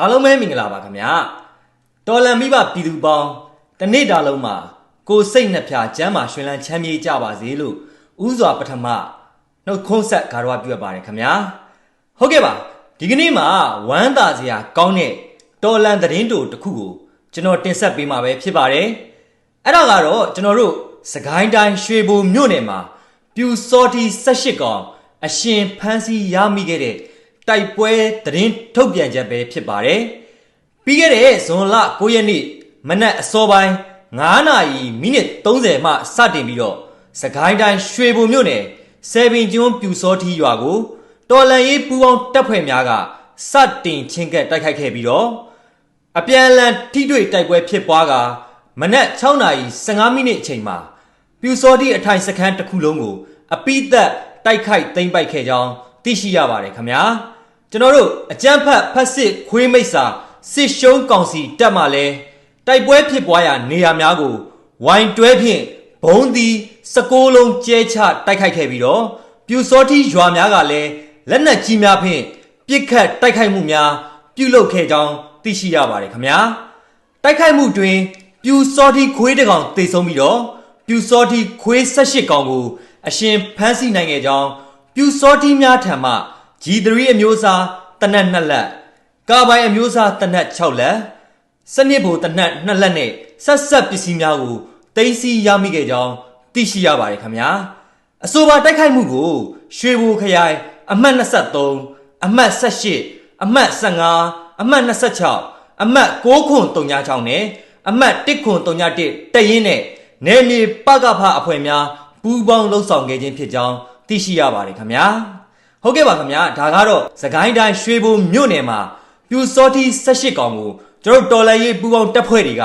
အားလုံးပဲမင်္ဂလာပါခင်ဗျာတော်လန်မိဘပြည်သူပေါင်းတစ်နေ့တာလုံးမှာကိုယ်စိတ်နှဖျားကျမ်းမာရှင်လန်းချမ်းမြေ့ကြပါစေလို့ဥစွာပထမနှုတ်ခွန်းဆက်ဂါရဝပြုအပ်ပါတယ်ခင်ဗျာဟုတ်ကဲ့ပါဒီကနေ့မှာဝမ်းသာစရာကောင်းတဲ့တော်လန်သတင်းတိုတစ်ခုကိုကျွန်တော်တင်ဆက်ပေးမှာပဲဖြစ်ပါတယ်အဲ့ဒါကတော့ကျွန်တော်တို့စကိုင်းတိုင်းရွှေဘိုမြို့နယ်မှာပြူစောတီ18ကောင်အရှင်ဖန်းစီရမိခဲ့တဲ့ တိုက်ပွဲသတင်းထုတ်ပြန်ချက်ပဲဖြစ်ပါတယ်။ပြီးခဲ့တဲ့ဇွန်လ9ရက်နေ့မနက်အစောပိုင်း9နာရီမိနစ်30မှစတင်ပြီးတော့စကိုင်းတိုင်းရွှေဘုံမြို့နယ်ဆယ်ပင်ကျွန်းပြူစောထီရွာကိုတော်လန်ရေးပူးပေါင်းတပ်ဖွဲ့များကစတင်ချင်းကပ်တိုက်ခိုက်ခဲ့ပြီးတော့အပြန်အလှန်ထိတွေ့တိုက်ပွဲဖြစ်ပွားကမနက်6နာရီ15မိနစ်အချိန်မှာပြူစောထီအထိုင်စခန်းတစ်ခုလုံးကိုအပိသက်တိုက်ခိုက်သိမ်းပိုက်ခဲ့ကြောင်း သိရှိရပါတယ်ခင်ဗျာကျွန်တော်တို့အကြမ်းဖက်ဖက်စစ်ခွေးမိတ်စာစစ်ရှုံးကောင်စီတက်မှလဲတိုက်ပွဲဖြစ်ပွားရာနေရာများကိုဝိုင်တွဲဖြင့်ဘုံသည်စကိုးလုံးကျဲချတိုက်ခိုက်ခဲ့ပြီးတော့ပြူစောတိရွာများကလည်းလက်နက်ကြီးများဖြင့်ပြစ်ခတ်တိုက်ခိုက်မှုများပြုလုပ်ခဲ့ကြောင်းသိရှိရပါတယ်ခင်ဗျာတိုက်ခိုက်မှုတွင် ပြူစောတိခွေးတစ်ကောင်တေဆုံးပြီးတော့ပြူစောတိခွေး18ကောင်ကို အရှင်ဖမ်းဆီးနိုင်ခဲ့ကြောင်း ပြူစောတိများထံမှ G3 အမျိုးအစားတနက်2လက်ကာဘိုင်အမျိုးအစားတနက်6လက်စနစ်ဘိုတနက်2လက်နဲ့ဆက်ဆက်ပစ္စည်းများကိုတင်စီရမိခဲ့ကြောင်းသိရှိရပါတယ်ခင်ဗျာအဆိုပါတိုက်ခိုက်မှုကို ရွှေဘိုခရိုင်အမှတ်23အမှတ်18အမှတ်15အမှတ်26အမှတ်6ခွန်36နဲ့အမှတ်1ခွန်31တက်ရင်နဲ့နယ်မြေပကဖအဖွဲ့များပူးပေါင်းလှုပ်ဆောင်ခဲ့ခြင်းဖြစ်ကြောင်း သိရှိရပါတယ်ခင်ဗျာဟုတ်ကဲ့ပါခင်ဗျာဒါကတော့စကိုင်းတိုင်းရွှေဘုံမြို့နယ်မှာပြူစောတိ18ကောင်ကိုကျွန်တော်တို့တော်လန်ရေးပူပေါင်းတပ်ဖွဲ့တွေက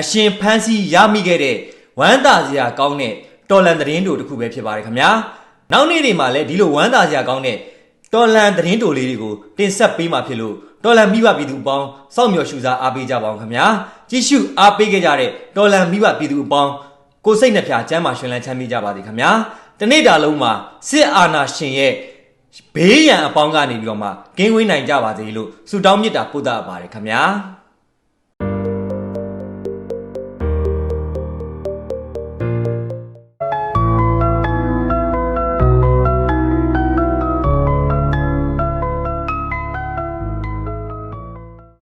အရှင်ဖမ်းဆီးရမိခဲ့တဲ့ဝမ်းသာစရာကောင်းတဲ့တော်လန်သတင်းတို့တစ်ခုပဲဖြစ်ပါတယ်ခင်ဗျာနောက်နေ့တွေမှာလည်းဒီလိုဝမ်းသာစရာကောင်းတဲ့တော်လန်သတင်းတို့လေးတွေကိုတင်ဆက်ပေးမှာဖြစ်လို့တော်လန်မိဘပြည်သူအပေါင်းစောင့်မျှော်ရှုစားအားပေးကြပါအောင်ခင်ဗျာကြည့်ရှုအားပေးခဲ့ကြတဲ့တော်လန်မိဘပြည်သူအပေါင်းကိုယ်စိတ်နှဖျားကျမ်းမာရှင်လန်းချမ်းမြေ့ကြပါစေခင်ဗျာ တနေ့တာလုံးမှာစစ်အာဏာရှင်ရဲ့ဘေးရန်အပေါင်းကနေပြီးတော့မှကင်းဝေးနိုင်ကြပါစေလို့ဆုတောင်းမေတ္တာပို့သပါတယ်ခင်ဗျာ